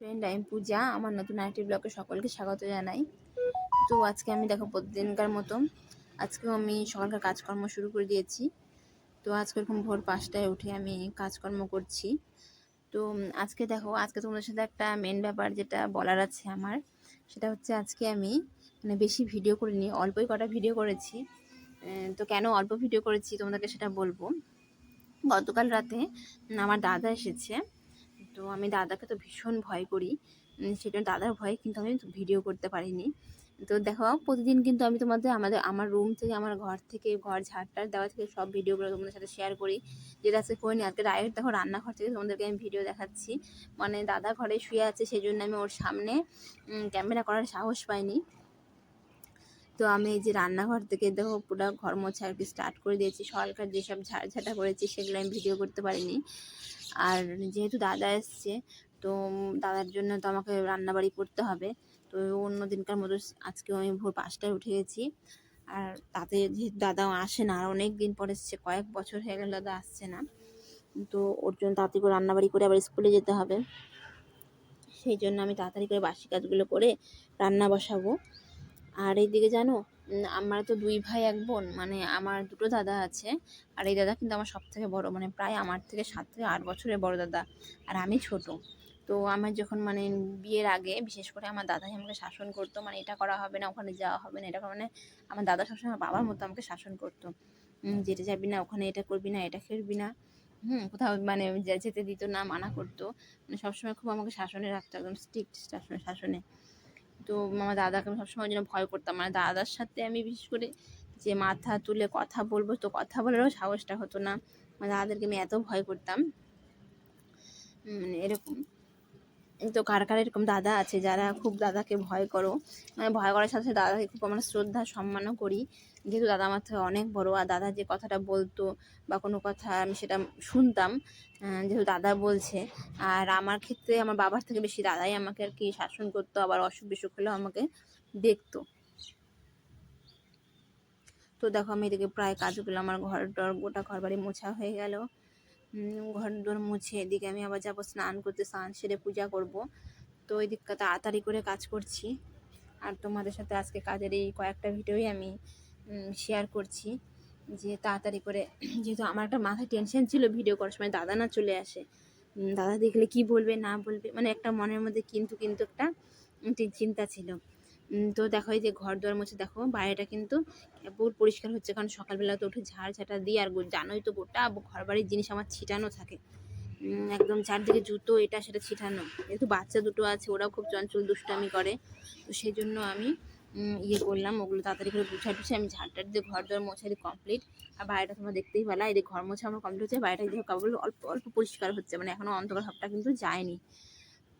Friend আমি পূজা আমার নতুন আরেকটি ব্লগে সকলকে স্বাগত জানাই। তো আজকে আমি দেখো প্রতিদিনকার মতো আজকেও আমি সকালকার কাজকর্ম শুরু করে দিয়েছি। তো আজকে এরকম ভোর পাঁচটায় উঠে আমি কাজকর্ম করছি। তো আজকে দেখো, আজকে তোমাদের সাথে একটা মেন ব্যাপার যেটা বলার আছে আমার, সেটা হচ্ছে আজকে আমি মানে বেশি ভিডিও করিনি, অল্পই কটা ভিডিও করেছি। তো কেন অল্প ভিডিও করেছি তোমাদেরকে সেটা বলব। গতকাল রাতে আমার দাদা এসেছে তো আমি দাদাকে তো ভীষণ ভয় করি। সেজন্য দাদার ভয়ে, কিন্তু আমি ভিডিও করতে পারিনি। তো দেখো, প্রতিদিন কিন্তু আমি তোমাদের আমাদের, আমার রুম থেকে, আমার ঘর থেকে, ঘর ঝাড়টার দেওয়া থেকে সব ভিডিওগুলো তোমাদের সাথে শেয়ার করি। যেটা আজকে করিনি, আজকে ডাইরেক্ট দেখো রান্নাঘর থেকে তোমাদেরকে আমি ভিডিও দেখাচ্ছি। মানে দাদা ঘরে শুয়ে আছে সেই জন্য আমি ওর সামনে ক্যামেরা করার সাহস পাইনি। তো আমি এই যে রান্নাঘর থেকে দেখো পুরো ঘর মোছা আর কি স্টার্ট করে দিয়েছি। সকালকার যেসব ঝাড় ঝাঁটা করেছি সেগুলো আমি ভিডিও করতে পারিনি। আর যেহেতু দাদা এসছে, তো দাদার জন্য তো আমাকে রান্নাবাড়ি করতে হবে। তো অন্য দিনকার মতো আজকে আমি ভোর পাঁচটায় উঠে গেছি। আর তাতে যেহেতু দাদাও আসে না, আর অনেক দিন পর এসছে, কয়েক বছর হয়ে গেল দাদা আসছে না। তো ওর জন্য তাড়াতাড়ি করে রান্নাবাড়ি করে আবার স্কুলে যেতে হবে। সেই জন্য আমি তাড়াতাড়ি করে বাসি কাজগুলো করে রান্না বসাবো। আর এইদিকে জানো আমরা তো দুই ভাই, এক বোন মানে আমার দুটো দাদা আছে, আর এই দাদা কিন্তু আমার সব থেকে বড় মানে প্রায় আমার থেকে সাত থেকে আট বছরের বড় দাদা, আর আমি ছোট। তো আমার যখন মানে বিয়ের আগে, বিশেষ করে আমার দাদাই আমাকে শাসন করতো মানে এটা করা হবে না, ওখানে যাওয়া হবে না, এটা মানে আমার দাদা সবসময় আমার বাবার মতো আমাকে শাসন করতো। যেতে যাবি না, ওখানে এটা করবি না, এটা খেলবি না, হুম, কোথাও মানে যেতে দিত না, মানা করতো। মানে সবসময় খুব আমাকে শাসনে রাখতো, একদম স্ট্রিক্ট শাসনে শাসনে। তো আমার দাদাকে আমি সবসময় যেন ভয় করতাম। মানে দাদার সাথে আমি বিশেষ করে যে মাথা তুলে কথা বলব, তো কথা বলারও সাহসটা হতো না। মানে দাদাদেরকে আমি এত ভয় করতাম। মানে এরকম। তো কার কার এরকম দাদা আছে, যারা খুব দাদাকে ভয় করো মানে ভয় করার সাথে সাথে দাদাকে খুব আমরা শ্রদ্ধা, সম্মানও করি। যেহেতু দাদা আমার থেকে অনেক বড়ো আর দাদা যে কথাটা বলতো বা কোনো কথা আমি সেটা শুনতাম যেহেতু দাদা বলছে, আর আমার ক্ষেত্রে আমার বাবার থেকে বেশি দাদাই আমাকে আর কি শাসন করতো, আবার অসুখ বিসুখ হলেও আমাকে দেখতো। তো দেখো আমি এদিকে প্রায় কাজগুলো আমার ঘর টর গোটা ঘর বাড়ি মোছা হয়ে গেল। ঘর দোর মুছে এদিকে আমি আবার যাব, স্নান করতে, স্নান সেরে পূজা করব। তো ওই দিকটা তাড়াতাড়ি করে কাজ করছি। আর তোমাদের সাথে আজকে কাজের এই কয়েকটা ভিডিওই আমি শেয়ার করছি। যে তাড়াতাড়ি করে, যেহেতু আমার একটা মাথায় টেনশন ছিল ভিডিও করার সময়, দাদা না চলে আসে। দাদা দেখলে কি বলবে, না বলবে মানে একটা মনের মধ্যে কিন্তু কিন্তু একটা চিন্তা ছিল। তো দেখো এই যে ঘর দুয়ার মুছে, দেখো বাইরেটা কিন্তু পুরো পরিষ্কার হচ্ছে, কারণ সকালবেলা তো উঠে ঝাড় ঝাঁটা দিই আর জানোই তো গোটা ঘর বাড়ির জিনিস আমার ছিটানো থাকে। একদম চারদিকে জুতো, এটা সেটা ছিটানো। যেহেতু বাচ্চা দুটো আছে, ওরাও খুব চঞ্চল দুষ্টামি করে। তো সেই জন্য আমি ইয়ে করলাম, ওগুলো তাড়াতাড়ি করে গুছা টুছে আমি ঝাড় ঝাড়টার দিয়ে ঘর দর মোছা দিয়ে কমপ্লিট আর বাইরেটা তোমরা দেখতেই পেলা, এই ঘর মোছা আমার কমপ্লিট হচ্ছে বাইরেটা দিয়ে কাপড় অল্প অল্প পরিষ্কার হচ্ছে মানে এখনও অন্ধকার ভাবটা কিন্তু যায়নি।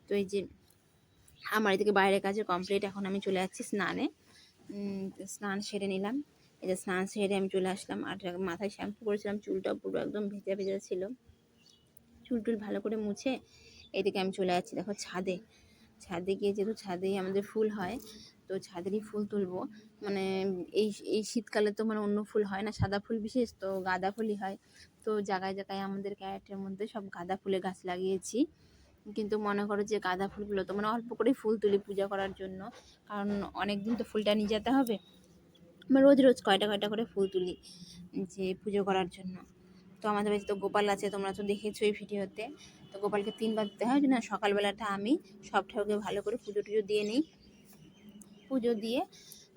তো এই যে আমার এদিকে বাইরের কাজে কমপ্লিট এখন আমি চলে যাচ্ছি স্নানে। স্নান সেরে নিলাম। এই যে স্নান সেরে আমি চলে আসলাম। আর মাথায় শ্যাম্পু করেছিলাম চুলটা পুরো একদম ভেজা ভেজা ছিল। চুল টুল ভালো করে মুছে এদিকে আমি চলে যাচ্ছি। দেখো ছাদে। ছাদে গিয়ে যেহেতু ছাদেই আমাদের ফুল হয়, তো ছাদেরই ফুল তুলবো। মানে এই এই শীতকালে তো মানে অন্য ফুল হয় না। সাদা ফুল বিশেষ, তো গাঁদা ফুলই হয়। তো জায়গায় জায়গায় আমাদের ক্যারেটের মধ্যে সব গাঁদা ফুলের গাছ লাগিয়েছি। কিন্তু মনে করো যে গাঁদা ফুলগুলো তো মানে অল্প করে ফুল তুলি পূজা করার জন্য। কারণ অনেক দিন তো ফুলটা নিয়ে যেতে হবে। আমরা রোজ রোজ কয়টা কয়টা করে ফুল তুলি যে পুজো করার জন্য। তো আমাদের বাড়িতে তো গোপাল আছে, তোমরা তো দেখেছ এই ভিডিওতে। তো গোপালকে তিনবার দিতে হয় না, সকালবেলাটা আমি সব ঠাকুরকে ভালো করে পুজো টুজো দিয়ে নিই। পুজো দিয়ে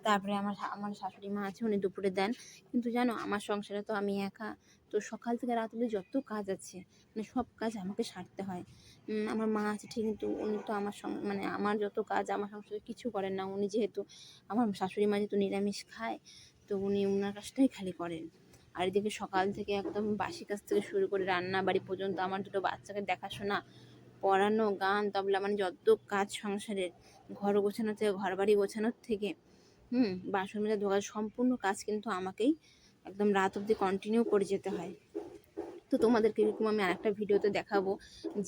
তারপরে আমার আমার শাশুড়ি মা আছে, উনি দুপুরে দেন। কিন্তু জানো, আমার সংসারে তো আমি একা। তো সকাল থেকে রাত অবধি যত কাজ আছে মানে সব কাজ আমাকে সারতে হয়। আমার মা আছে ঠিক, কিন্তু উনি তো আমার মানে আমার যত কাজ, আমার সংসারে কিছু করেন না। উনি যেহেতু, আমার শাশুড়ি মা যেহেতু নিরামিষ খায়, তো উনি ওনার কাজটাই খালি করেন। আর এদিকে সকাল থেকে একদম বাসি কাজ থেকে শুরু করে রান্না বাড়ি পর্যন্ত আমার দুটো বাচ্চাকে দেখাশোনা, পড়ানো, গান, তবলা মানে যত কাজ সংসারের, ঘর গোছানো থেকে ঘর বাড়ি গোছানোর থেকে হুম। বাসন মেজা ধোয়া সম্পূর্ণ কাজ কিন্তু আমাকেই একদম রাত অবধি কন্টিনিউ করে যেতে হয়। তো তোমাদেরকে এরকম আমি আরেকটা ভিডিওতে দেখাবো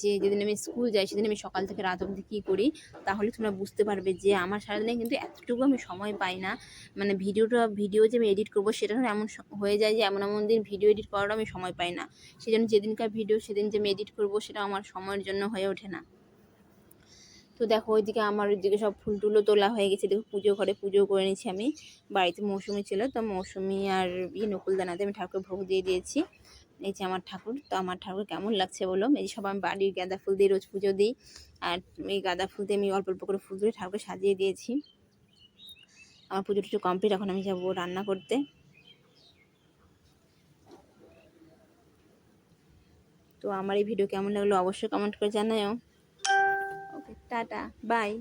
যে যেদিন আমি স্কুল যাই, সেদিন আমি সকাল থেকে রাত অবধি কী করি, তাহলে তোমরা বুঝতে পারবে যে আমার সারাদিনে কিন্তু এতটুকু আমি সময় পাই না। মানে ভিডিওটা, ভিডিও যে আমি এডিট করব, সেটা এমন হয়ে যায় যে এমন এমন দিন ভিডিও এডিট করারও আমি সময় পাই না। সেই জন্য যেদিনকার ভিডিও সেদিন যে আমি এডিট করব, সেটা আমার সময়ের জন্য হয়ে ওঠে না। তো দেখো ওইদিকে আমার ওইদিকে সব ফুল টুলও তোলা হয়ে গেছে। দেখো পুজো ঘরে পুজো করে নিয়েছি আমি। বাড়িতে মৌসুমি ছিল তো মৌসুমি আর ইয়ে নকুলদানাতে আমি ঠাকুর ভোগ দিয়ে দিয়েছি। এই যে আমার ঠাকুর, তো আমার ঠাকুর কেমন লাগছে বলো? এই সব আমি বাড়ির গাঁদা ফুল দিয়ে রোজ পুজো দিই আর এই গাঁদা ফুল দিয়ে আমি অল্প অল্প করে ফুল দিয়ে ঠাকুরকে সাজিয়ে দিয়েছি। আমার পুজো টুজো কমপ্লিট, এখন আমি যাব রান্না করতে। তো আমার এই ভিডিও কেমন লাগল অবশ্যই কমেন্ট করে জানাও টাটা বাই।